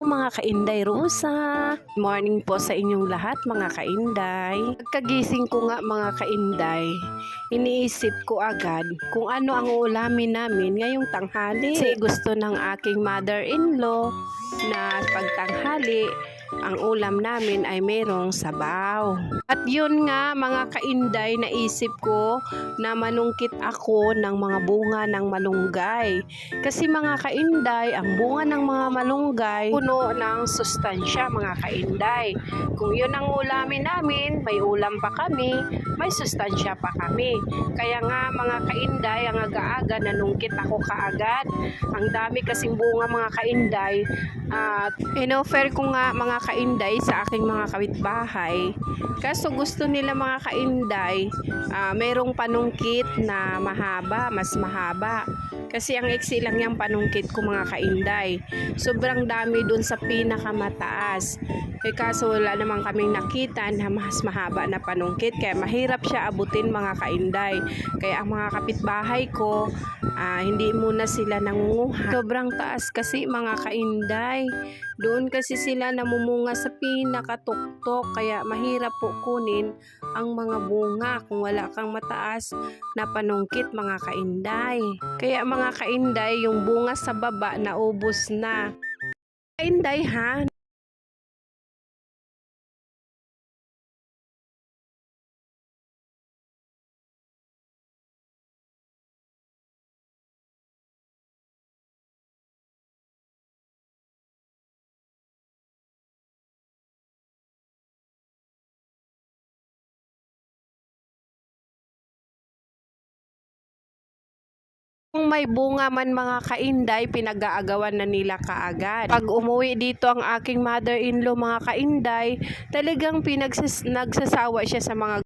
Mga kainday Rosa, morning po sa inyong lahat mga kainday. Pagkagising ko nga mga kainday, iniisip ko agad kung ano ang ulamin namin ngayong tanghali. Kasi gusto ng aking mother-in-law na pagtanghali, ang ulam namin ay merong sabaw. At yun nga mga kainday, naisip ko na manungkit ako ng mga bunga ng malunggay. Kasi mga kainday, ang bunga ng mga malunggay, puno ng sustansya mga kainday. Kung yun ang ulamin namin, may ulam pa kami, may sustansya pa kami. Kaya nga mga kainday, ang aga-aga nanungkit ako kaagad. Ang dami kasing bunga mga kainday. At inoffer ko nga mga kainday sa aking mga kapitbahay. Kaso gusto nila mga kainday, ah, merong panungkit na mahaba, mas mahaba. Kasi ang iksi lang yung panungkit ko mga kainday. Sobrang dami dun sa pinakamataas. Eh kaso wala naman kaming nakita na mas mahaba na panungkit. Kaya mahirap siya abutin mga kainday. Kaya ang mga kapitbahay ko, ah, hindi muna sila nangunguha. Sobrang taas kasi mga kainday. Doon kasi sila namumunga sa pinakatuktok. Kaya mahirap po kunin ang mga bunga kung wala kang mataas na panungkit mga kainday. Kaya mga kainday, yung bunga sa baba naubos na. Kainday ha, may bunga man mga kainday, pinag-aagawan na nila kaagad. Pag umuwi dito ang aking mother-in-law mga kainday, talagang pinagsis- nagsasawa siya sa mga